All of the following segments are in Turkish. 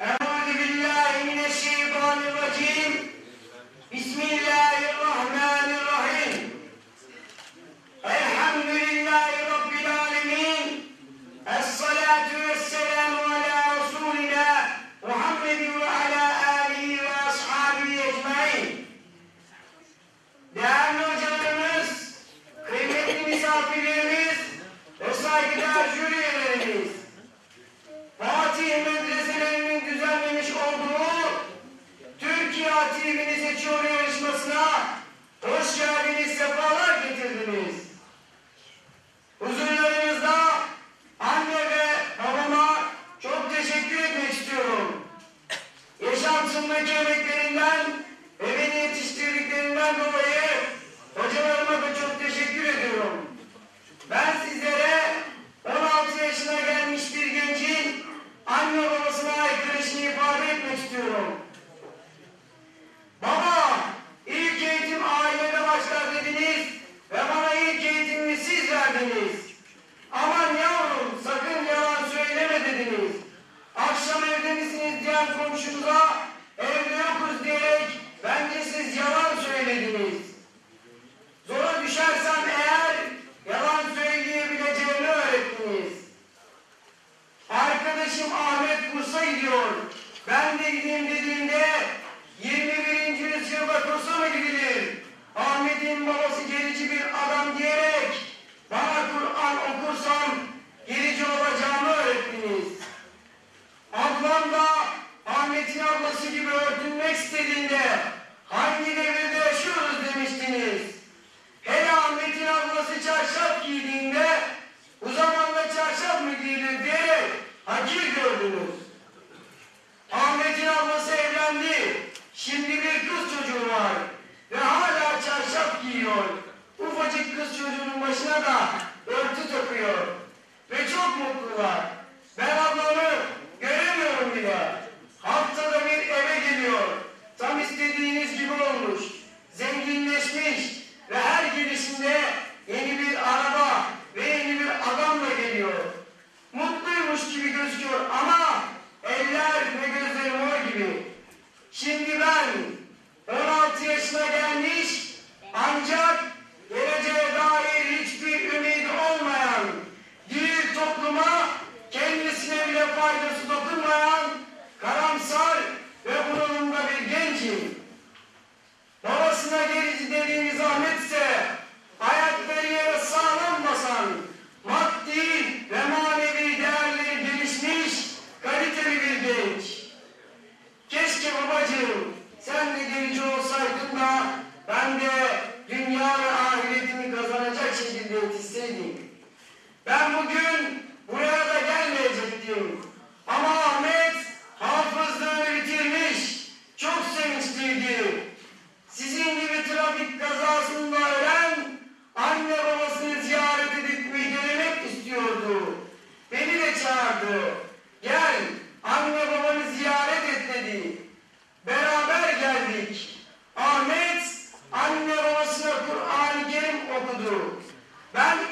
And verdiklerinden, ve beni yetiştirdiklerinden dolayı hocalarıma da çok teşekkür ediyorum. Ben sizlere 16 yaşına gelmiş bir gencin anne babasına aykırışını ifade etmek istiyorum. Baba, ilk eğitim ailede başlar dediniz ve bana ilk eğitimimi siz verdiniz. Aman yavrum sakın yalan söyleme dediniz. Akşam evde misiniz diyen komşunuza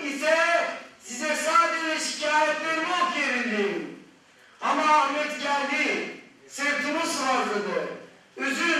ise size sadece şikayetlerimi okuyabilirim. Ama Ahmet geldi, sırtımı sıvazladı, üzül